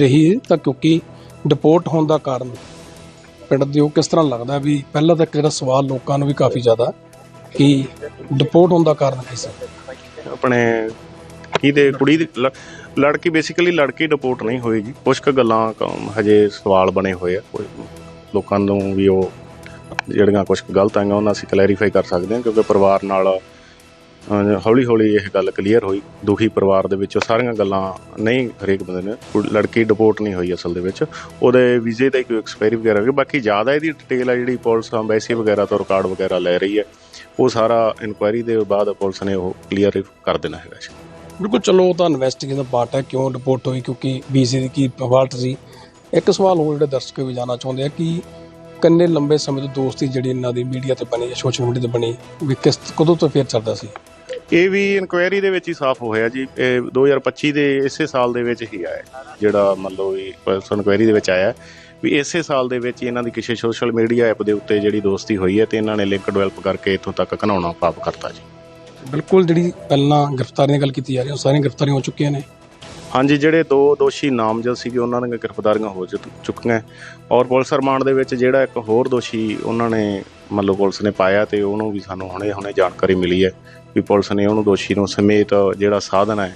ਰਹੀ ਤਾਂ ਕਿਉਂਕਿ ਡਿਪੋਰਟ ਹੋਣ ਦਾ ਕਾਰਨ ਪਿੰਡ ਦੇ ਉਹ ਕਿਸ ਤਰ੍ਹਾਂ ਲੱਗਦਾ ਵੀ ਪਹਿਲਾਂ ਤਾਂ ਜਿਹੜਾ ਸਵਾਲ ਲੋਕਾਂ ਨੂੰ ਵੀ ਕਾਫੀ ਜ਼ਿਆਦਾ ਕਿ ਡਿਪੋਰਟ ਹੋਣ ਦਾ ਕਾਰਨ ਕੀ ਸੀ? ਆਪਣੇ ਕਿਹਦੇ ਕੁੜੀ ਦੀ ਲ- ਲੜਕੀ ਬੇਸਿਕਲੀ ਲੜਕੀ ਰਿਪੋਰਟ ਨਹੀਂ ਹੋਈ ਜੀ। ਕੁਝ ਕੁ ਗੱਲਾਂ ਕ- ਹਜੇ ਸਵਾਲ ਬਣੇ ਹੋਏ ਆ। ਕੋਈ ਲੋਕਾਂ ਨੂੰ ਵੀ ਉਹ ਜਿਹੜੀਆਂ ਕੁਝ ਗਲਤ ਆਈਆਂ ਉਹਨਾਂ ਅਸੀਂ ਕਲੈਰੀਫਾਈ ਕਰ ਸਕਦੇ ਹਾਂ ਕਿਉਂਕਿ ਪਰਿਵਾਰ ਨਾਲ ਹੌਲੀ ਹੌਲੀ ਇਹ ਗੱਲ ਕਲੀਅਰ ਹੋਈ। ਦੁਖੀ ਪਰਿਵਾਰ ਦੇ ਵਿੱਚੋਂ ਸਾਰੀਆਂ ਗੱਲਾਂ ਨਹੀਂ, ਹਰੇਕ ਬੰਦੇ ਨੇ। ਲੜਕੀ ਡਿਪੋਰਟ ਨਹੀਂ ਹੋਈ ਅਸਲ ਦੇ ਵਿੱਚ। ਉਹਦੇ ਵੀਜ਼ੇ ਦਾ ਹੀ ਕੋਈ ਐਕਸਪਾਇਰੀ ਵਗੈਰਾ ਹੋਈ ਬਾਕੀ ਜ਼ਿਆਦਾ ਇਹਦੀ ਡਿਟੇਲ ਆ ਜਿਹੜੀ ਪੁਲਿਸ ਅੰਬੈਸੀ ਵਗੈਰਾ ਤੋਂ ਰਿਕਾਰਡ ਵਗੈਰਾ ਲੈ ਰਹੀ ਹੈ। ਉਹ ਸਾਰਾ ਇਨਕੁਆਇਰੀ ਦੇ ਬਾਅਦ ਪੁਲਿਸ ਨੇ ਉਹ ਕਲੀਅਰ ਕਰ ਦੇਣਾ ਹੈਗਾ ਜੀ। ਬਿਲਕੁਲ, ਚਲੋ, ਉਹ ਤਾਂ ਇਨਵੈਸਟੀਗੇਸ਼ਨ ਦਾ ਪਾਰਟ ਹੈ ਕਿਉਂ ਰਿਪੋਰਟ ਹੋਈ, ਕਿਉਂਕਿ ਵੀਜ਼ੇ ਦੀ ਕੀ ਫਾਲਟ ਸੀ। ਇੱਕ ਸਵਾਲ ਹੋਰ ਜਿਹੜੇ ਦਰਸ਼ਕ ਵੀ ਜਾਣਨਾ ਚਾਹੁੰਦੇ ਆ ਕਿ ਕਿੰਨੇ ਲੰਬੇ ਸਮੇਂ ਤੋਂ ਦੋਸਤੀ ਜਿਹੜੀ ਇਹਨਾਂ ਦੀ ਮੀਡੀਆ ਤੇ ਬਣੀ ਸੋਸ਼ਲ ਮੀਡੀਆ ਤੇ ਬਣੀ, ਵੀ ਕਿਸ ਕਦੋਂ ਤੋਂ ਫੇਰ ਚੱਲਦਾ ਸੀ? ਇਹ ਵੀ ਇਨਕੁਆਇਰੀ ਦੇ ਵਿੱਚ ਹੀ ਸਾਫ਼ ਹੋਇਆ ਜੀ। ਇਹ 2025 ਦੇ ਇਸੇ ਸਾਲ ਦੇ ਵਿੱਚ ਹੀ ਆਇਆ। ਜਿਹੜਾ ਮੰਨ ਲਓ ਵੀ ਇਨਕੁਆਇਰੀ ਦੇ ਵਿੱਚ ਆਇਆ ਵੀ ਇਸੇ ਸਾਲ ਦੇ ਵਿੱਚ ਇਹਨਾਂ ਦੀ ਕਿਸੇ ਸੋਸ਼ਲ ਮੀਡੀਆ ਐਪ ਦੇ ਉੱਤੇ ਜਿਹੜੀ ਦੋਸਤੀ ਹੋਈ ਹੈ ਤੇ ਇਹਨਾਂ ਨੇ ਲਿੰਕ ਡਿਵੈਲਪ ਕਰਕੇ ਇੱਥੋਂ ਤੱਕ ਘਨਾਉਣਾ ਪਾਪ ਕਰਤਾ ਜੀ। ਬਿਲਕੁਲ ਜਿਹੜੀ ਪਹਿਲਾਂ ਗ੍ਰਿਫਤਾਰੀ ਦੀ ਗੱਲ ਕੀਤੀ ਜਾ ਰਹੀ ਹੈ ਉਹ ਸਾਰੀਆਂ ਗ੍ਰਿਫਤਾਰੀਆਂ ਹੋ ਚੁੱਕੀਆਂ ਨੇ। ਹਾਂਜੀ ਜਿਹੜੇ ਦੋ ਦੋਸ਼ੀ ਨਾਮਜ਼ਦ ਸੀਗੇ ਉਹਨਾਂ ਦੀਆਂ ਗ੍ਰਿਫਤਾਰੀਆਂ ਹੋ ਚੁੱਕ- ਚੁੱਕੀਆਂ। ਔਰ ਪੁਲਿਸ ਰਿਮਾਂਡ ਦੇ ਵਿੱਚ ਜਿਹੜਾ ਇੱਕ ਹੋਰ ਦੋਸ਼ੀ ਉਹਨਾਂ ਨੇ ਮੰਨ ਲਓ ਪੁਲਿਸ ਨੇ ਪਾਇਆ ਤੇ ਉਹਨੂੰ ਵੀ ਸਾਨੂੰ ਹੁਣੇ ਹੁਣੇ ਜਾਣਕਾਰੀ ਮਿਲੀ ਹੈ ਵੀ ਪੁਲਿਸ ਨੇ ਉਹਨੂੰ ਦੋਸ਼ੀ ਨੂੰ ਸਮੇਤ ਜਿਹੜਾ ਸਾਧਨ ਹੈ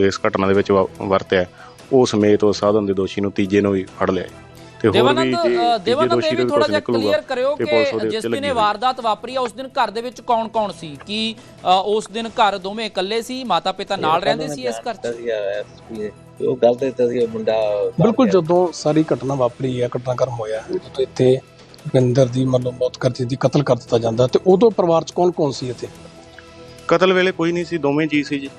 ਇਸ ਘਟਨਾ ਦੇ ਵਿੱਚ ਵਰਤਿਆ ਉਹ ਸਮੇਤ ਉਹ ਸਾਧਨ ਦੇ ਦੋਸ਼ੀ ਨੂੰ ਤੀਜੇ ਨੂੰ ਵੀ ਫੜ ਲਿਆ। ਤੇ ਹੋਰ ਵੀ ਦੇਵਾਨੰਦ ਇਹ ਵੀ ਥੋੜਾ ਜਿਹਾ ਕਲੀਅਰ ਕਰਿਓ ਕਿ ਜਿਸ ਦਿਨ ਇਹ। ਵਾਰਦਾਤ ਵਾਪਰੀ ਆ ਉਸ ਦਿਨ ਘਰ ਦੇ ਵਿੱਚ ਕੌਣ-ਕੌਣ ਸੀ ਕੀ ਉਸ ਦਿਨ ਘਰ ਦੋਵੇਂ ਇਕੱਲੇ ਸੀ ਮਾਤਾ ਪਿਤਾ ਨਾਲ ਰਹਿੰਦੇ ਸੀ ਇਸ ਘਰ 'ਚ ਉਹ ਗੱਲ ਤੇ ਤਦੀ ਮੁੰਡਾ ਬਿਲਕੁਲ। ਜਦੋਂ ਸਾਰੀ ਘਟਨਾ ਵਾਪਰੀ ਹੈ ਘਟਨਾਕ੍ਰਮ ਹੋਇਆ ਜਦੋਂ ਇੱਥੇ ਰੁਪਿੰਦਰ ਦੀ ਮਤਲਬ ਮੌਤ ਕਰ ਦਿੱਤੀ ਕਤਲ ਕਰ ਦਿੱਤਾ ਜਾਂਦਾ ਤੇ ਉਦੋਂ ਪਰਿਵਾਰ ਚ ਕੌਣ ਕੌਣ ਸੀ ਇੱਥੇ? ਕਤਲ ਵੇਲੇ ਕੋਈ ਨਹੀਂ ਸੀ ਦੋਵੇਂ ਜੀ ਸੀ ਜੀ।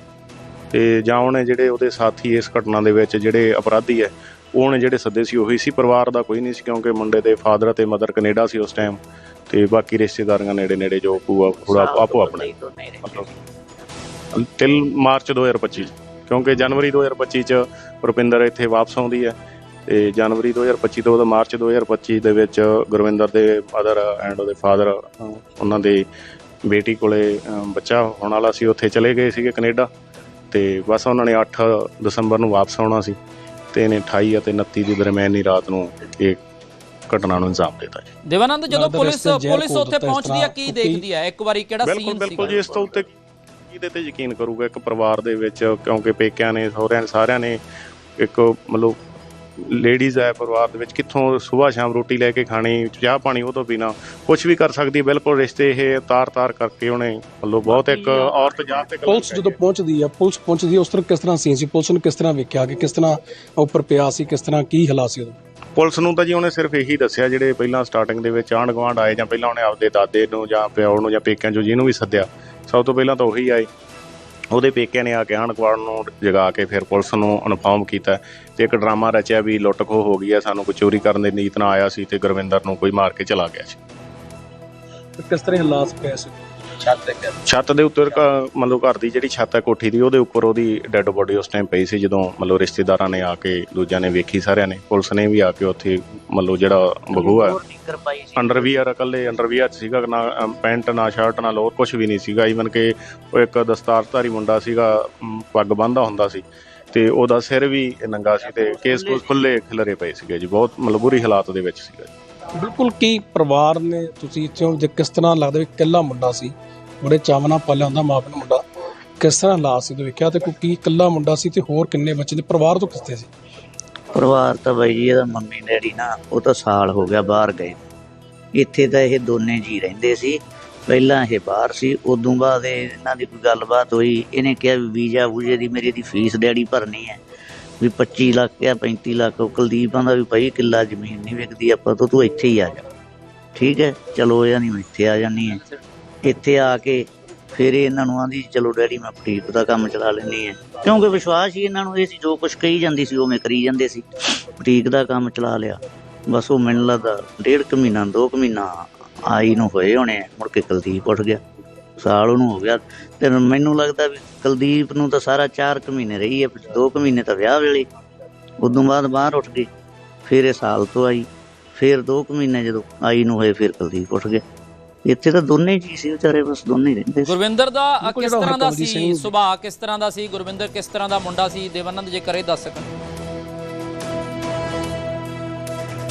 ਤੇ ਜਾਂ ਉਹਨੇ ਜਿਹੜੇ ਉਹਦੇ ਸਾਥੀ ਇਸ ਘਟਨਾ ਦੇ ਵਿੱਚ ਜਿਹੜੇ ਅਪਰਾਧੀ ਹੈ ਉਹਨੇ ਜਿਹੜੇ ਸੱਦੇ ਸੀ ਉਹੀ ਸੀ। ਪਰਿਵਾਰ ਦਾ ਕੋਈ ਨਹੀਂ ਸੀ ਕਿਉਂਕਿ ਮੁੰਡੇ ਦੇ ਫਾਦਰ ਅਤੇ ਮਦਰ ਕੈਨੇਡਾ ਸੀ ਉਸ ਟਾਈਮ ਤੇ ਬਾਕੀ ਰਿਸ਼ਤੇਦਾਰੀਆਂ ਨੇੜੇ ਨੇੜੇ ਜੋ ਭੂਆ ਥੋੜਾ ਆਪੋ ਆਪਣੇ। ਮਤਲਬ ਤਿਲ ਮਾਰਚ 2025 ਕਿਉਂਕਿ ਜਨਵਰੀ 2025 ਚ ਰੁਪਿੰਦਰ ਇੱਥੇ ਵਾਪਸ ਆਉਂਦੀ ਹੈ। ਤੇ ਜਨਵਰੀ 2025 ਤੋਂ ਉਹਦਾ ਮਾਰਚ 2025 ਦੇ ਵਿੱਚ ਗੁਰਵਿੰਦਰ ਦੇ ਮਦਰ ਐਂਡ ਉਹਦੇ ਫਾਦਰ ਉਹਨਾਂ ਦੇ ਬੇਟੀ ਕੋਲੇ ਬੱਚਾ ਹੋਣ ਵਾਲਾ ਸੀ ਉੱਥੇ ਚਲੇ ਗਏ ਸੀਗੇ ਕੈਨੇਡਾ। ਤੇ ਬਸ ਉਹਨਾਂ ਨੇ 8 ਦਸੰਬਰ ਨੂੰ ਵਾਪਸ ਆਉਣਾ ਸੀ ਤੇ ਇਹਨੇ 28 ਅਤੇ 29 ਦੀ ਦਰਮਿਆਨੀ ਰਾਤ ਨੂੰ ਇਹ ਘਟਨਾ ਨੂੰ ਅੰਜਾਮ ਦਿੱਤਾ ਜੀ। ਦੇਵਾਨੰਦ ਜਦੋਂ ਪੁਲਿਸ ਪੁਲਿਸ ਉੱਥੇ ਪਹੁੰਚਦੀ ਆ ਕੀ ਦੇਖਦੀ ਆ? ਇੱਕ ਵਾਰੀ ਕਿਹੜਾ ਬਿਲਕੁਲ ਸੀਨ ਬਿਲਕੁਲ ਜੀ ਸੀ ਇਸ ਤੋਂ ਉੱਤੇ ਕਿਹਦੇ ਤੇ ਯਕੀਨ ਕਰੂਗਾ? ਇੱਕ ਪਰਿਵਾਰ ਦੇ ਵਿੱਚ ਕਿਉਂਕਿ ਪੇਕਿਆਂ ਨੇ ਸਹੁਰਿਆਂ ਨੇ ਸਾਰਿਆਂ ਨੇ ਇੱਕ ਮਤਲਬ ਲੇਡੀਜ਼ ਹੈ ਪਰਿਵਾਰ ਦੇ ਵਿੱਚ ਕਿੱਥੋਂ ਸਵੇਰ ਸ਼ਾਮ ਰੋਟੀ ਲੈ ਕੇ ਖਾਣੀ ਚਾਹ ਪਾਣੀ ਉਹ ਤੋਂ ਪੀਣਾ ਕੁਝ ਵੀ ਕਰ ਸਕਦੀ ਬਿਲਕੁਲ ਰਿਸ਼ਤੇ ਇਹ ਤਾਰ-ਤਾਰ ਕਰਕੇ ਉਹਨੇ ਮਤਲਬ ਬਹੁਤ ਇੱਕ ਔਰਤ ਜਾਤ ਤੇ ਪੁਲਿਸ ਜਦੋਂ ਪਹੁੰਚਦੀ ਆ ਪੁਲਿਸ ਪਹੁੰਚਦੀ ਆ ਉਸ ਤਰ੍ਹਾਂ ਕਿਸ ਤਰ੍ਹਾਂ ਸੀਨ ਸੀ ਪੁਲਿਸ ਨੂੰ ਕਿਸ ਤਰ੍ਹਾਂ ਵੇਖਿਆ ਕਿ ਕਿਸ ਤਰ੍ਹਾਂ ਉੱਪਰ ਪਿਆ ਸੀ ਕਿਸ ਤਰ੍ਹਾਂ ਕੀ ਹਾਲਾਤ ਸੀ ਉਦੋਂ ਪੁਲਿਸ ਨੂੰ ਤਾਂ ਜੀ ਉਹਨੇ ਸਿਰਫ ਇਹੀ ਦੱਸਿਆ ਜਿਹੜੇ ਪਹਿਲਾਂ ਸਟਾਰਟਿੰਗ ਦੇ ਵਿੱਚ ਆਂਢ ਗੁਆਂਢ ਆਏ ਜਾਂ ਪਹਿਲਾਂ ਉਹਨੇ ਆਪਦੇ ਦਾਦੇ ਨੂੰ ਜਾਂ ਪਿਓ ਨੂੰ ਜਾਂ ਪੇਕਿਆਂ ਚੋਂ ਜਿਹਨੂੰ ਵੀ ਸੱਦਿਆ ਸਭ ਤੋਂ ਪਹਿਲਾਂ ਤਾਂ ਉਹੀ ਆਏ। ਉਹਦੇ ਪੇਕਿਆਂ ਨੇ ਆ ਕੇ ਆਂਢ ਗੁਆਂਢ ਨੂੰ ਜਗਾ ਕੇ ਫਿਰ ਪੁਲਿਸ ਨੂੰ ਇਨਫਾਰਮ ਕੀਤਾ। ਤੇ ਇੱਕ ਡਰਾਮਾ ਰਚਿਆ ਵੀ ਲੁੱਟ ਖੋਹ ਹੋ ਗਈ ਹੈ ਸਾਨੂੰ ਕੋਈ ਚੋਰੀ ਕਰਨ ਦੀ ਨੀਤ ਨਾਲ ਆਇਆ ਸੀ ਤੇ ਗੁਰਵਿੰਦਰ ਨੂੰ ਕੋਈ ਮਾਰ ਕੇ ਚਲਾ ਗਿਆ ਸੀ। ਕਿਸ ਤਰ੍ਹਾਂ ਹਾਲਾਤ ਪਏ ਸੀ? ਛੱਤ ਤੇ ਗਿਆ। ਛੱਤ ਦੇ ਉੱਤੇ ਮਤਲਬ ਘਰ ਦੀ ਜਿਹੜੀ ਛੱਤ ਹੈ ਕੋਠੀ ਦੀ ਉਹਦੇ ਉੱਪਰ ਉਹਦੀ ਡੈੱਡ ਬੋਡੀ ਉਸ ਟਾਈਮ ਪਈ ਸੀ ਜਦੋਂ ਮਤਲਬ ਰਿਸ਼ਤੇਦਾਰਾਂ ਨੇ ਆ ਕੇ ਦੂਜਿਆਂ ਨੇ ਵੇਖੀ ਸਾਰਿਆਂ ਨੇ ਪੁਲਿਸ ਨੇ ਵੀ ਆ ਕੇ ਉੱਥੇ ਮਤਲਬ ਜਿਹੜਾ ਬਗੂ ਹੈ ਅੰਡਰਵੀਅਰ ਇਕੱਲੇ ਅੰਡਰਵੀਅਰ ਚ ਸੀਗਾ ਨਾ ਪੈਂਟ ਨਾ ਸ਼ਰਟ ਨਾ ਲੋਰ ਕੁਝ ਵੀ ਨਹੀਂ ਸੀਗਾ ਈਵਨ ਕਿ ਉਹ ਇੱਕ ਦਸਤਾਰਧਾਰੀ ਮੁੰਡਾ ਸੀਗਾ ਪੱਗ ਬੰਨ੍ਹਦਾ ਹੁੰਦਾ ਸੀ ਤੇ ਉਹਦਾ ਸਿਰ ਵੀ ਨੰਗਾ ਸੀ ਤੇ ਕੇਸ ਕੋਸ ਖੁੱਲੇ ਖਿਲਰੇ ਪਏ ਸੀਗੇ ਜੀ ਬਹੁਤ ਮਤਲਬ ਬੁਰੀ ਹਾਲਾਤ ਦੇ ਵਿੱਚ ਸੀਗਾ ਜੀ। ਬਿਲਕੁਲ ਕੀ ਪਰਿਵਾਰ ਨੇ ਤੁਸੀਂ ਇੱਥੋਂ ਜੇ ਕਿਸ ਤਰ੍ਹਾਂ ਲੱਗਦਾ ਵੀ ਇਕੱਲਾ ਮੁੰਡਾ ਸੀ ਬੜੇ ਚਾਅ ਨਾਲ ਪਾਲਿਆ ਹੁੰਦਾ, ਮਾਂ ਪਿਓ ਮੁੰਡਾ। ਕਿਸ ਤਰ੍ਹਾਂ ਹਾਲਾਤ ਸੀ, ਤੁਸੀਂ ਵੇਖਿਆ ਤੇ ਕੋਈ ਇਕੱਲਾ ਮੁੰਡਾ ਸੀ ਤੇ ਹੋਰ ਕਿੰਨੇ ਬੱਚੇ ਨੇ? ਪਰਿਵਾਰ ਤੋਂ ਕਿੱਥੇ ਸੀ? ਪਰਿਵਾਰ ਤਾਂ ਬਾਈ ਜੀ, ਇਹਦਾ ਮੰਮੀ, ਡੈਡੀ ਨਾ, ਉਹ ਤਾਂ ਸਾਲ ਹੋ ਗਿਆ ਬਾਹਰ ਗਏ। ਇੱਥੇ ਤਾਂ ਇਹ ਦੋਨੇ ਜੀ ਰਹਿੰਦੇ ਸੀ। ਪਹਿਲਾਂ ਇਹ ਬਾਹਰ ਸੀ, ਉਦੋਂ ਬਾਅਦ ਇਹਨਾਂ ਦੀ ਕੋਈ ਗੱਲਬਾਤ ਹੋਈ। ਇਹਨੇ ਕਿਹਾ ਵੀ ਵੀਜ਼ਾ ਵੂਜੇ ਦੀ ਮੇਰੀ ਦੀ ਫੀਸ ਡੈਡੀ ਭਰਨੀ ਹੈ। ਵੀ 25 ਲੱਖ ਜਾਂ 35 ਲੱਖ, ਉਹ ਕੁਲਦੀਪ ਆਂਦਾ ਵੀ ਭਾਈ ਕਿੱਲਾ ਜ਼ਮੀਨ ਨਹੀਂ ਵਿਕਦੀ, ਆਪਾਂ ਤੋਂ ਤੂੰ ਇੱਥੇ ਹੀ ਆ ਜਾ। ਠੀਕ ਹੈ, ਚਲੋ ਇਹ ਨਹੀਂ ਇੱਥੇ ਆ ਜਾਨੀ ਹੈ। ਇੱਥੇ ਆ ਕੇ ਫਿਰ ਇਹ ਇਹਨਾਂ ਨੂੰ ਆਂਦੀ ਚਲੋ ਡੈਡੀ, ਮੈਂ ਬੁਟੀਕ ਦਾ ਕੰਮ ਚਲਾ ਲੈਣੀ ਹੈ। ਕਿਉਂਕਿ ਵਿਸ਼ਵਾਸ ਹੀ ਇਹਨਾਂ ਨੂੰ ਇਹ ਸੀ, ਜੋ ਕੁਝ ਕਹੀ ਜਾਂਦੀ ਸੀ ਉਹ ਮੈਂ ਕਰੀ ਜਾਂਦੇ ਸੀ। ਬੁਟੀਕ ਦਾ ਕੰਮ ਚਲਾ ਲਿਆ। ਬਸ ਉਹ ਮੈਨੂੰ ਲੱਗਦਾ ਡੇਢ ਕੁ ਮਹੀਨਾ, ਦੋ ਕੁ ਮਹੀਨਾ ਆਈ ਨੂੰ ਹੋਏ ਹੋਣੇ ਮੁੜ ਕੇ ਕੁਲਦੀਪ ਉੱਠ ਗਿਆ। ਸਾਲ ਉਹਨੂੰ ਹੋ ਗਿਆ। ਤੇ ਮੈਨੂੰ ਲੱਗਦਾ ਵੀ ਕੁਲਦੀਪ ਨੂੰ ਤਾਂ ਸਾਰਾ 4 ਕੁ ਮਹੀਨੇ ਰਹੀ ਹੈ 2 ਕੁ ਮਹੀਨੇ ਤਾਂ ਵਿਆਹ ਵੇਲੇ। ਉਦੋਂ ਬਾਅਦ ਬਾਹਰ ਉੱਠ ਗਈ ਫਿਰ ਇਹ ਸਾਲ ਤੋਂ ਆਈ। ਫਿਰ 2 ਕੁ ਮਹੀਨੇ ਜਦੋਂ ਆਈ ਨੂੰ ਹੋਏ, ਫਿਰ ਕੁਲਦੀਪ ਉੱਠ ਗਿਆ। ਇੱਥੇ ਤਾਂ ਦੋਨੇ ਜੀ ਸੀ ਵਿਚਾਰੇ ਬਸ ਦੋਨੇ ਹੀ ਰਹਿੰਦੇ ਸੀ। ਗੁਰਵਿੰਦਰ ਦਾ ਅ, ਕਿਸ ਤਰ੍ਹਾਂ ਦਾ ਸੀ? ਸੁਭਾਅ ਕਿਸ ਤਰ੍ਹਾਂ ਦਾ ਸੀ? ਗੁਰਵਿੰਦਰ ਕਿਸ ਤਰ੍ਹਾਂ ਦਾ ਮੁੰਡਾ ਸੀ? ਦੇਵਾਨੰਦ ਜੇ ਕਰੇ ਦੱਸ ਸਕਣ।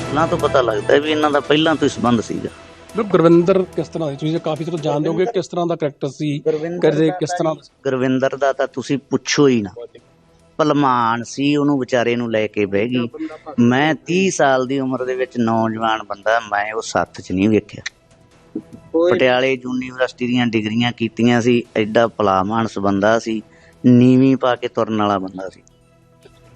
ਗੱਲਾਂ ਤੋਂ ਪਤਾ ਲੱਗਦਾ ਵੀ ਇਹਨਾਂ ਦਾ ਪਹਿਲਾਂ ਤੋਂ ਹੀ ਸੰਬੰਧ ਸੀਗਾ। ਬਿਲਕੁਲ ਗੁਰਵਿੰਦਰ ਕਿਸ ਤਰ੍ਹਾਂ ਦੀ ਤੁਸੀਂ ਕਾਫੀ ਤਰ੍ਹਾਂ ਜਾਣਦੇ ਹੋਗੇ ਕਿਸ ਤਰ੍ਹਾਂ ਦਾ ਕਰੈਕਟਰ ਸੀ ਕਰਦੇ ਕਿਸ ਤਰ੍ਹਾਂ ਗੁਰਵਿੰਦਰ ਦਾ ਤਾਂ ਤੁਸੀਂ ਪੁੱਛੋ ਹੀ ਨਾ। ਭਲਮਾਨ ਸੀ ਉਹਨੂੰ ਵਿਚਾਰੇ ਨੂੰ ਲੈ ਕੇ ਬਹਿ ਗਈ। ਮੈਂ 30 ਸਾਲ ਦੀ ਉਮਰ ਦੇ ਵਿੱਚ ਨੌਜਵਾਨ ਬੰਦਾ ਮੈਂ ਉਹ ਸੱਥ 'ਚ ਨਹੀਂ ਵੇਖਿਆ। ਪਟਿਆਲੇ ਯੂਨੀਵਰਸਿਟੀ ਦੀਆਂ ਡਿਗਰੀਆਂ ਕੀਤੀਆਂ ਸੀ ਐਡਾ ਭਲਾਮਾਨਸ ਬੰਦਾ ਸੀ ਨੀਵੀਂ ਪਾ ਕੇ ਤੁਰਨ ਵਾਲਾ ਬੰਦਾ ਸੀ।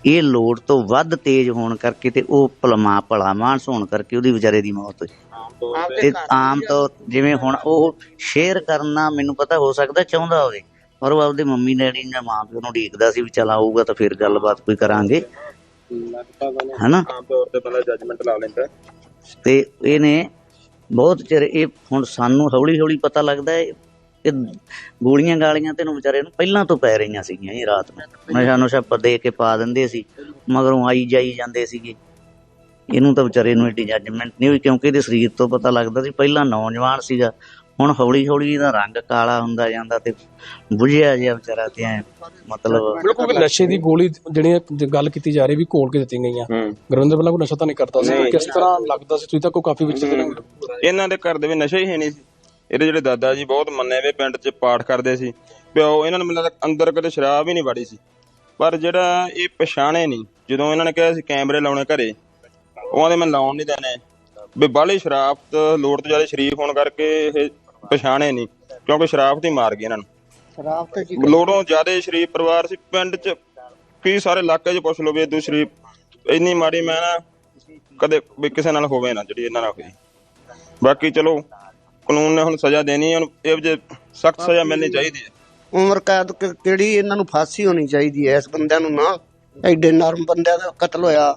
ਇਹ ਲੋੜ ਤੋਂ ਵੱਧ ਤੇਜ਼ ਹੋਣ ਕਰਕੇ ਤੇ ਉਹ ਭਲਮਾ ਭਲਾਮਾਨਸ ਹੋਣ ਕਰਕੇ ਉਹਦੀ ਵਿਚਾਰੇ ਦੀ ਮੌਤ ਹੋਈ। ਤੇ ਆਮ ਤੌਰ ਜਿਵੇਂ ਹੁਣ ਉਹ ਸ਼ੇਅਰ ਕਰਨਾ ਮੈਨੂੰ ਪਤਾ ਹੋ ਸਕਦਾ ਚਾਹੁੰਦਾ ਹੋਵੇ ਪਰ ਉਹ ਆਪਦੇ ਮੰਮੀ ਡੈਡੀ ਜਾਂ ਮਾਂ ਪਿਓ ਨੂੰ ਉਡੀਕਦਾ ਸੀ ਵੀ ਚਲ ਆਊਗਾ ਤਾਂ ਫਿਰ ਗੱਲਬਾਤ ਕੋਈ ਕਰਾਂਗੇ। ਹਨਾ? ਆਮ ਤੌਰ ਤੇ ਬੰਦਾ ਜੱਜਮੈਂਟ ਲਾ ਲੈਂਦਾ। ਤੇ ਇਹਨੇ ਬਹੁਤ ਚਿਰ ਇਹ ਹੁਣ ਸਾਨੂੰ ਹੌਲੀ ਹੌਲੀ ਪਤਾ ਲੱਗਦਾ ਹੈ ਕਿ ਗੋਲੀਆਂ ਗਾਲੀਆਂ ਤੈਨੂੰ ਵਿਚਾਰੇ ਨੂੰ ਪਹਿਲਾਂ ਤੋਂ ਪੈ ਰਹੀਆਂ ਸੀਗੀਆਂ ਇਹ ਰਾਤ ਨੂੰ। ਨਸ਼ਾ ਨੁਸ਼ਾ ਦੇ ਕੇ ਪਾ ਦਿੰਦੇ ਸੀ, ਮਗਰੋਂ ਆਈ ਜਾਈ ਜਾਂਦੇ ਸੀਗੇ। ਇਹਨੂੰ ਤਾਂ ਵਿਚਾਰੇ ਨੂੰ ਏਡੀ ਜੱਜਮੈਂਟ ਨਹੀਂ ਹੋਈ ਕਿਉਂਕਿ ਇਹਦੇ ਸਰੀਰ ਤੋਂ ਪਤਾ ਲੱਗਦਾ ਸੀ ਪਹਿਲਾਂ ਨੌਜਵਾਨ ਸੀਗਾ ਹੁਣ ਹੌਲੀ ਹੌਲੀ ਇਹਦਾ ਰੰਗ ਕਾਲਾ ਹੁੰਦਾ ਜਾਂਦਾ ਤੇ ਬੁਝਿਆ ਜਿਹਾ ਵਿਚਾਰਾ ਤੇ ਐਂ ਮਤਲਬ ਬਿਲਕੁਲ ਕਿ ਨਸ਼ੇ ਦੀ ਗੋਲੀ ਜਿਹੜੀਆਂ ਜ- ਗੱਲ ਕੀਤੀ ਜਾ ਰਹੀ ਵੀ ਘੋਲ ਕੇ ਦਿੱਤੀ ਗਈਆਂ। ਗੁਰਵਿੰਦਰ ਪਹਿਲਾਂ ਕੋਈ ਨਸ਼ਾ ਤਾਂ ਨਹੀਂ ਕਰਦਾ ਸੀ ਕਿਸ ਤਰ੍ਹਾਂ ਲੱਗਦਾ ਸੀ? ਤੁਸੀਂ ਤਾਂ ਕੋਈ ਕਾਫੀ ਵਿੱਚ ਇਹਨਾਂ ਦੇ ਘਰ ਦੇ ਵਿੱਚ ਨਸ਼ਾ ਹੀ ਹੈ ਨਹੀਂ ਸੀ। ਇਹਦੇ ਜਿਹੜੇ ਦਾਦਾ ਜੀ ਬਹੁਤ ਮੰਨੇ ਵੇ ਪਿੰਡ 'ਚ ਪਾਠ ਕਰਦੇ ਸੀ। ਪਿਓ ਇਹਨਾਂ ਨੂੰ ਮਿਲਦਾ ਅੰਦਰ ਕਦੇ ਸ਼ਰਾਬ ਹੀ ਨਹੀਂ ਵੜੀ ਸੀ। ਪਰ ਜਿਹੜਾ ਇਹ ਪਛਾਣੇ ਨਹੀਂ ਜਦੋਂ ਇਹਨਾਂ ਨੇ ਕਿਹਾ ਸੀ ਕੈਮਰੇ ਲਾਉਣੇ ਘਰੇ ਉਹ ਆਂਦੇ ਮੈਂ ਲਾਉਣ ਨਹੀਂ ਦੇਣੇ। ਵੀ ਬਾਹਲੀ ਸ਼ਰਾਬ ਤੋਂ ਲੋੜ ਤੋਂ ਜ਼ਿਆਦਾ ਸ਼ਰੀਫ ਹੋਣ ਕਰਕੇ ਇਹ ਪਛਾਣੇ ਨਹੀਂ ਕਿਉਂਕਿ ਸ਼ਰਾਬ ਤੇ ਮਾਰ ਗਈ ਇਹਨਾਂ ਨੂੰ। ਸ਼ਰਾਬ ਤੇ ਕੀ ਲੋੜੋਂ ਜ਼ਿਆਦਾ ਸ਼ਰੀਫ ਪਰਿਵਾਰ ਸੀ ਪਿੰਡ 'ਚ ਕੀ ਸਾਰੇ ਇਲਾਕੇ 'ਚ ਪੁੱਛ ਲਓ ਵੀ ਇਦੋਂ ਸ਼ਰੀਫ ਇੰਨੀ ਮਾੜੀ ਮੈਂ ਨਾ ਕਦੇ ਵੀ ਕਿਸੇ ਨਾਲ ਹੋਵੇ ਨਾ ਜਿਹੜੀ ਇਹਨਾਂ ਨਾਲ ਹੋਈ। ਬਾਕੀ ਚਲੋ ਕਾਨੂੰਨ ਨੇ ਹੁਣ ਸਜ਼ਾ ਦੇਣੀ ਹੈ, ਹੁਣ ਇਹ ਜੇ ਸਖਤ ਸਜ਼ਾ ਮਿਲਣੀ ਚਾਹੀਦੀ ਹੈ। ਉਮਰ ਕੈਦ ਕ- ਕਿਹੜੀ ਇਹਨਾਂ ਨੂੰ ਫਾਂਸੀ ਹੋਣੀ ਚਾਹੀਦੀ ਹੈ ਇਸ ਬੰਦਿਆਂ ਨੂੰ ਨਾ। ਐਡੇ ਨਰਮ ਬੰਦਿਆਂ ਦਾ ਕਤਲ ਹੋਇਆ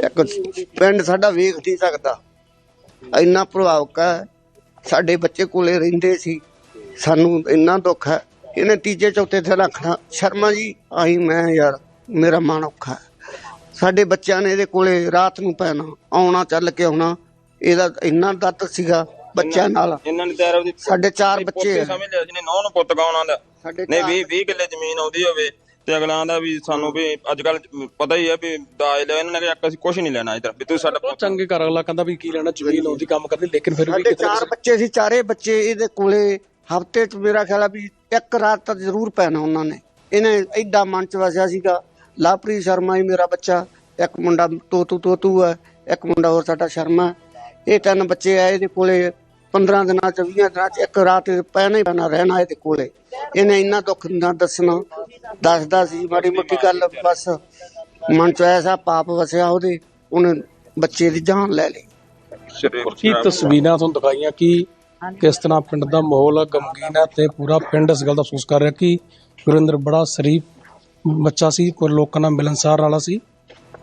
ਇੱਕ ਪਿੰਡ ਸਾਡਾ ਵੇਖ ਨਹੀਂ ਸਕਦਾ। ਇੰਨਾ ਪ੍ਰਭਾਵਕ ਹੈ। ਸਾਡੇ ਬੱਚੇ ਕੋਲੇ ਰਹਿੰਦੇ ਸੀ। ਸਾਨੂੰ ਇੰਨਾ ਦੁੱਖ ਹੈ। ਇਹਨੇ ਤੀਜੇ ਚੌਥੇ ਤੇ ਰੱਖਣਾ ਸ਼ਰਮਾ ਜੀ ਆਹੀ ਮੈਂ ਯਾਰ ਮੇਰਾ ਮਨ ਔਖਾ ਹੈ। ਸਾਡੇ ਬੱਚਿਆਂ ਨੇ ਇਹਦੇ ਕੋਲੇ ਰਾਤ ਨੂੰ ਪੈਣਾ ਆਉਣਾ ਚੱਲ ਕੇ ਆਉਣਾ ਇਹਦਾ ਇੰਨਾ ਦੱਤ ਸੀਗਾ ਬੱਚਿਆਂ ਨਾਲ। ਇਹਨਾਂ ਨੇ ਤਾਂ ਉਹਦੀ ਸਾਡੇ ਚਾਰ ਬੱਚੇ ਪੋਤੇ ਆ। ਸਮਝ ਲਿਆ ਜਿਹਨੇ ਨੌ ਨੂੰ ਪੁੱਤ ਗਾਉਣਾ ਦਾ ਸਾਡੇ ਨਹੀਂ ਚਾਰ 20 20 ਕਿੱਲੇ ਜ਼ਮੀਨ ਆਉਂਦੀ ਹੋਵੇ ਤੇ ਅਗਲਾ ਆਂਦਾ ਵੀ ਸਾਨੂੰ ਵੀ ਅੱਜ ਕੱਲ ਪਤਾ ਹੀ ਹੈ ਵੀ ਦਾਜ ਲੈ ਇਹਨਾਂ ਨੇ ਅਸੀਂ ਕੁਝ ਨਹੀਂ ਲੈਣਾ ਇਧਰ ਵੀ ਤੂੰ ਸਾਡਾ ਪੁੱਤ ਚੰਗੇ ਘਰ ਅਗਲਾ ਕਹਿੰਦਾ ਵੀ ਕੀ ਲੈਣਾ ਜ਼ਮੀਨ ਆਉਂਦੀ ਕੰਮ ਕਰਦੀ ਲੇਕਿਨ ਫਿਰ ਵੀ ਸਾਡੇ ਕਿਤੇ ਨਾ ਚਾਰ ਬੱਚੇ ਸੀ ਚਾਰੇ ਬੱਚੇ ਇਹਦੇ ਕੋਲੇ ਹਫ਼ਤੇ ਚ ਮੇਰਾ ਖਿਆਲ ਆ ਵੀ ਇੱਕ ਰਾਤ ਤਾਂ ਜ਼ਰੂਰ ਪੈਣਾ ਉਹਨਾਂ ਨੇ। ਇਹਨੇ ਐਡਾ ਮਨ ਚ ਵਸਿਆ ਸੀਗਾ ਲਾਪਰੀ ਸ਼ਰਮਾ ਹੀ ਮੇਰਾ ਬੱਚਾ ਇੱਕ ਮੁੰਡਾ ਤੋਤੂ ਤੋਤੂ ਹੈ ਇੱਕ ਮੁੰਡਾ ਹੋਰ ਸਾਡਾ ਸ਼ਰਮਾ। ਇਹ ਤਿੰਨ ਬੱਚੇ ਆ ਇਹਦੇ ਕੋਲੇ 15 ਦਿਨਾਂ ਚ 20 ਦਿਨਾਂ ਚ, ਇੱਕ ਰਾਤ ਪੈਣਾ ਹੀ ਪੈਣਾ, ਰਹਿਣਾ ਇਹਦੇ ਕੋਲੇ। ਇਹਨੇ ਇੰਨਾ ਦੁੱਖ ਨਾ ਦੱਸਣਾ। ਦੱਸਦਾ ਸੀ, ਮਾੜੀ ਮੋਟੀ ਗੱਲ, ਬਸ ਮਨ ਚ ਐਸਾ ਪਾਪ ਵਸਿਆ ਉਹਦੇ, ਉਹਨੇ ਬੱਚੇ ਦੀ ਜਾਨ ਲੈ ਲਈ। ਕੀ ਤਸਵੀਰਾਂ ਤੁਹਾਨੂੰ ਦਿਖਾਈਆਂ? ਕਿ ਕਿਸ ਤਰ੍ਹਾਂ ਪਿੰਡ ਦਾ ਮਾਹੌਲ ਗਮਗੀਨ ਹੈ ਤੇ ਪੂਰਾ ਪਿੰਡ ਇਸ ਗੱਲ ਦਾ ਅਫਸੋਸ ਕਰ ਰਿਹਾ ਕਿ ਗੁਰਿੰਦਰ ਬੜਾ ਸ਼ਰੀਫ ਬੱਚਾ ਸੀ, ਕੋਈ ਲੋਕਾਂ ਨਾਲ ਮਿਲਨਸਾਰ ਵਾਲਾ ਸੀ।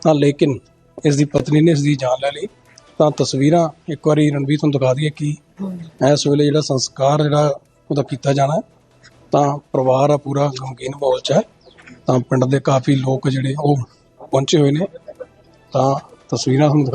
ਤਾਂ ਲੇਕਿਨ ਇਸ ਦੀ ਪਤਨੀ ਨੇ ਇਸ ਦੀ ਜਾਨ ਲੈ ਲਈ। ਤਾਂ ਤਸਵੀਰਾਂ ਇੱਕ ਵਾਰੀ ਰਣਵੀਰ ਤੁਹਾਨੂੰ ਦਿਖਾ ਦਈਏ ਕਿ ਇਸ ਵੇਲੇ ਜਿਹੜਾ ਸੰਸਕਾਰ ਜਿਹੜਾ ਉਹਦਾ ਕੀਤਾ ਜਾਣਾ ਤਾਂ ਪਰਿਵਾਰ ਆ ਪੂਰਾ ਗਮਗੀਨ ਮਾਹੌਲ 'ਚ ਹੈ। ਤਾਂ ਪਿੰਡ ਦੇ ਕਾਫੀ ਲੋਕ ਜਿਹੜੇ ਉਹ ਪਹੁੰਚੇ ਹੋਏ ਨੇ। ਤਾਂ ਤਸਵੀਰਾਂ ਤੁਹਾਨੂੰ